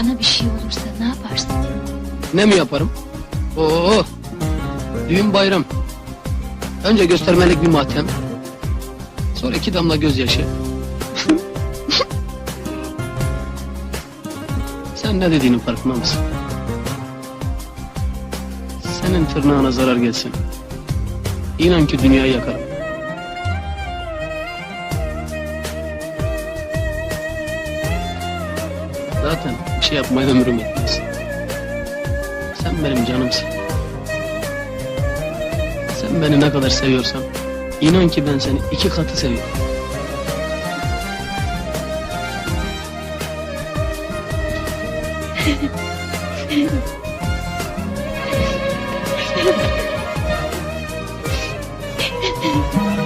Bana bir şey olursa ne yaparsın? Ne mi yaparım? Oo, düğün bayram. Önce göstermelik bir matem. Sonra iki damla gözyaşı. Sen ne dediğinin farkında mısın? Senin tırnağına zarar gelsin. İnan ki dünyayı yakarım. Zaten bir şey yapmaya ömrüm yetmez. Sen benim canımsın. Sen beni ne kadar seviyorsan inan ki ben seni iki katı seviyorum.